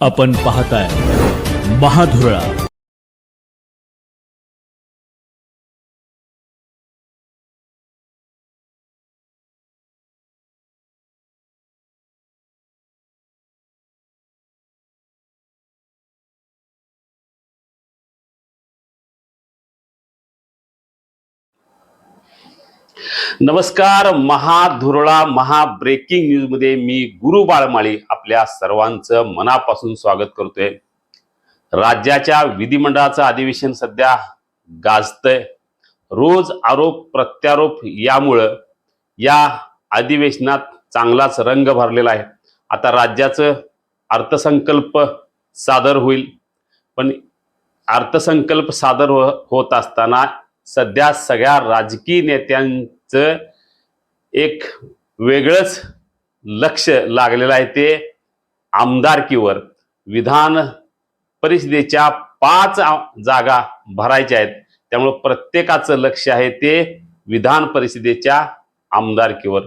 आपण पाहताय महाधुरळा. नमस्कार महाधुरळा महा ब्रेकिंग न्यूजमध्ये मी गुरु बाळमाळी आपल्या सर्वांचं मनापासून स्वागत करतोय. राज्याच्या विधिमंडळाचं अधिवेशन सध्या गाजतंय. रोज आरोप प्रत्यारोप यामुळं या अधिवेशनात चांगलाच रंग भरलेला आहे. आता राज्याचं अर्थसंकल्प सादर होईल. पण अर्थसंकल्प सादर हो- होत असताना सध्या सगळ्या राजकीय नेत्यां चं एक वेगळंच लक्ष लागलेलं आहे ते आमदारकीवर. विधान परिषदेच्या पाच जागा भरायच्या आहेत. त्यामुळं प्रत्येकाचं लक्ष आहे ते विधान परिषदेच्या आमदारकीवर.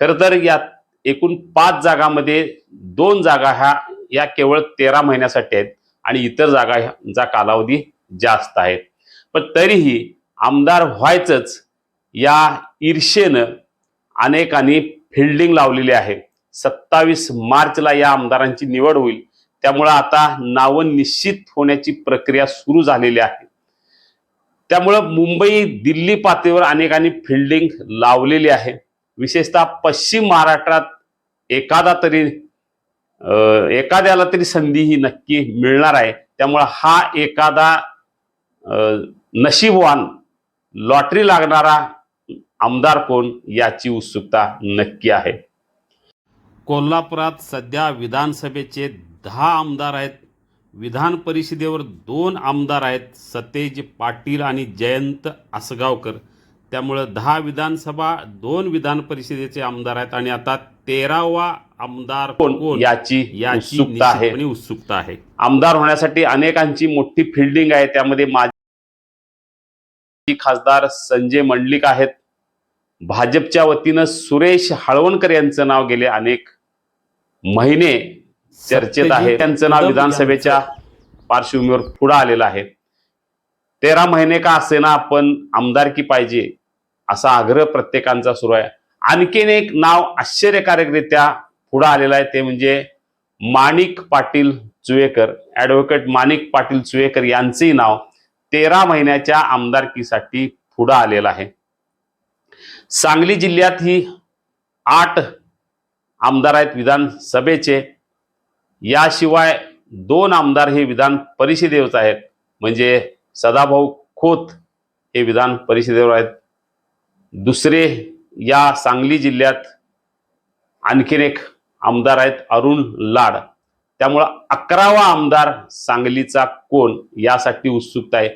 खरं तर या एकूण पाच जागामध्ये दोन जागा ह्या या केवळ तेरा महिन्यासाठी आहेत आणि इतर जागा ह्याचा कालावधी जास्त आहे. पण तरीही आमदार व्हायचंच या ईर्षेनं अनेकांनी फिल्डिंग लावलेली आहे. सत्तावीस मार्चला या आमदारांची निवड होईल. त्यामुळं आता नावं निश्चित होण्याची प्रक्रिया सुरू झालेली आहे. त्यामुळं मुंबई दिल्ली पातळीवर अनेकांनी फिल्डिंग लावलेली आहे. विशेषतः पश्चिम महाराष्ट्रात एखादा तरी एखाद्याला तरी संधी ही नक्की मिळणार आहे. त्यामुळं हा एखादा नशीबवान लॉटरी लागणारा आमदार कोण याची उत्सुकता नक्की आहे. कोल्हापुरात सध्या विधानसभेचे दहा आमदार आहेत. विधान परिषदेवर दोन आमदार आहेत सतेज पाटील आणि जयंत आसगावकर. त्यामुळं दहा विधानसभा दोन विधान परिषदेचे आमदार आहेत आणि आता तेरावा आमदार कोण याची याची उत्सुकता आहे. उत्सुकता आहे. आमदार होण्यासाठी अनेकांची मोठी फिल्डिंग आहे. त्यामध्ये माजी खासदार संजय मंडलिक आहेत. भाजपच्या वतीनं सुरेश हळवणकर यांचं नाव गेले अनेक महिने चर्चेत आहे. त्यांचं नाव विधानसभेच्या पार्श्वभूमीवर पुढे आलेलं आहे. तेरा महिने का असेना आपण आमदारकी पाहिजे असा आग्रह प्रत्येकांचा सुरू आहे. आणखीन एक नाव आश्चर्यकारकरित्या पुढे आलेलं आहे ते म्हणजे माणिक पाटील चुवेकर. ऍडव्होकेट माणिक पाटील चुवेकर यांचंही नाव तेरा महिन्याच्या आमदारकीसाठी पुढे आलेलं आहे. सांगली जिल्ह्यात ही आठ आमदार आहेत विधानसभेचे. याशिवाय दोन आमदार हे विधान परिषदेवच आहेत. म्हणजे सदाभाऊ खोत हे विधान परिषदेवर आहेत. दुसरे या सांगली जिल्ह्यात आणखीन एक आमदार आहेत अरुण लाड. त्यामुळं अकरावा आमदार सांगलीचा कोण यासाठी उत्सुकता आहे?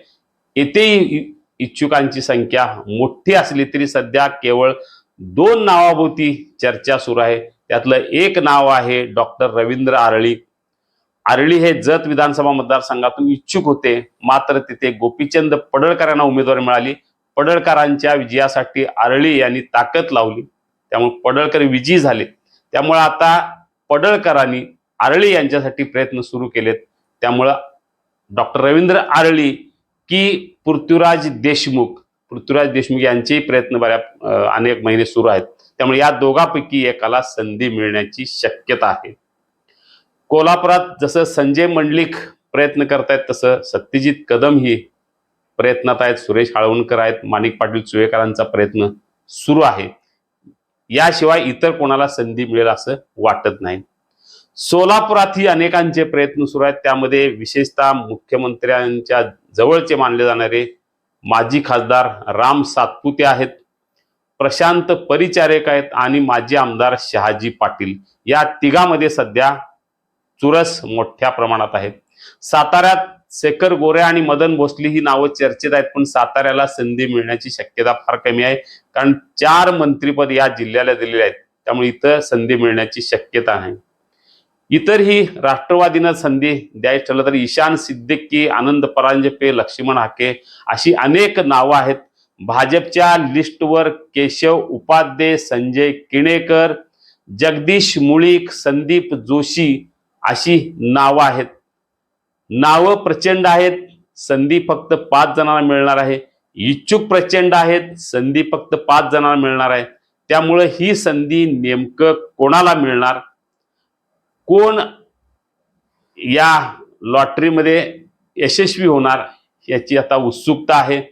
येथेही इच्छुकांची संख्या मोठी असली तरी सध्या केवळ दोन नावाभोवती चर्चा सुरू आहे. त्यातलं एक नाव आहे डॉक्टर रवींद्र आरळी. आरळी हे जत विधानसभा मतदारसंघातून इच्छुक होते. मात्र तिथे गोपीचंद पडळकरांना उमेदवारी मिळाली. पडळकरांच्या विजयासाठी आरळी यांनी ताकद लावली. त्यामुळे पडळकर विजयी झाले. त्यामुळे आता पडळकरांनी आरळी यांच्यासाठी प्रयत्न सुरू केलेत. त्यामुळं डॉक्टर रवींद्र आरळी की पृथ्वीराज देशमुख पृथ्वीराज देशमुख यांचेही प्रयत्न बऱ्या अनेक महिने सुरू आहेत. त्यामुळे या दोघांपैकी एकाला संधी मिळण्याची शक्यता आहे. कोल्हापुरात जसं संजय मंडलिक प्रयत्न करतायत तसं सत्यजित कदम ही प्रयत्नात आहेत. सुरेश हाळवणकर आहेत. माणिक पाटील चुवेकरांचा प्रयत्न सुरू आहे. याशिवाय इतर कोणाला संधी मिळेल असं वाटत नाही. सोलापुरातही अनेकांचे प्रयत्न सुरू आहेत. त्यामध्ये विशेषतः मुख्यमंत्र्यांच्या जवळचे मानले जाणारे माजी खासदार राम सातपुते आहेत. प्रशांत परिचारक आहेत आणि माजी आमदार शहाजी पाटील. या तिघामध्ये सध्या चुरस मोठ्या प्रमाणात आहेत साताऱ्यात शेखर गोरे आणि मदन भोसले ही नावं चर्चेत आहेत पण साताऱ्याला संधी मिळण्याची शक्यता फार कमी आहे. कारण चार मंत्रीपद या जिल्ह्याला दिलेले आहेत. त्यामुळे इथं संधी मिळण्याची शक्यता आहे. इतरही राष्ट्रवादीनं संधी द्यायची ठरलं तर ईशान सिद्दीकी आनंद परांजपे लक्ष्मण हाके अशी अनेक नावं आहेत. भाजपच्या लिस्टवर केशव उपाध्ये संजय किणेकर जगदीश मुळीक संदीप जोशी अशी नावं आहेत. नावं प्रचंड आहेत. संधी फक्त पाच जणांना मिळणार आहे. इच्छुक प्रचंड आहेत. संधी फक्त पाच जणांना मिळणार आहे. त्यामुळं ही संधी नेमकं कोणाला मिळणार? कोण या लॉटरीमध्ये यशस्वी होणार याची आता उत्सुकता आहे.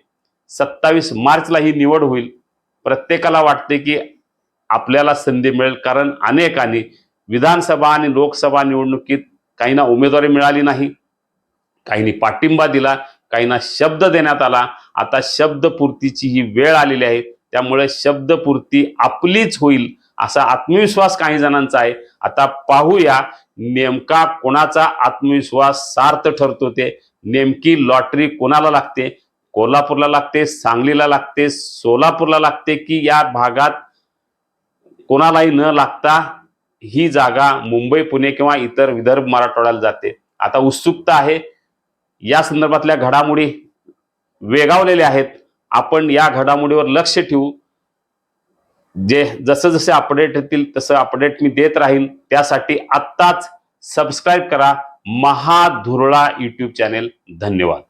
सत्तावीस मार्चला ही निवड होईल. प्रत्येकाला वाटते की आपल्याला संधी मिळेल कारण अनेकांनी विधानसभा आणि लोकसभा निवडणुकीत काहींना उमेदवारी मिळाली नाही. काहींनी पाठिंबा दिला काहींना शब्द देण्यात आला. आता शब्दपूर्तीची ही वेळ आलेली आहे. त्यामुळे शब्दपूर्ती आपलीच होईल. असा आत्मविश्वास काही जणांचा आहे. आता पाहूया नेमका कोणाचा आत्मविश्वास सार्थ ठरतो ते. नेमकी लॉटरी कोणाला लागते? कोल्हापूरला लागते सांगलीला लागते सोलापूरला लागते की या भागात कोणालाही न लागता ही जागा मुंबई पुणे किंवा इतर विदर्भ मराठवाड्याला जाते. आता उत्सुकता आहे. या संदर्भातल्या घडामोडी वेगावलेल्या आहेत. आपण या घडामोडीवर लक्ष ठेवू. जे जसं जसे अपडेट येतील तसं अपडेट मी देत राहील. त्यासाठी आत्ताच सबस्क्राईब करा. महाधुरळा यूट्यूब चॅनेल धन्यवाद.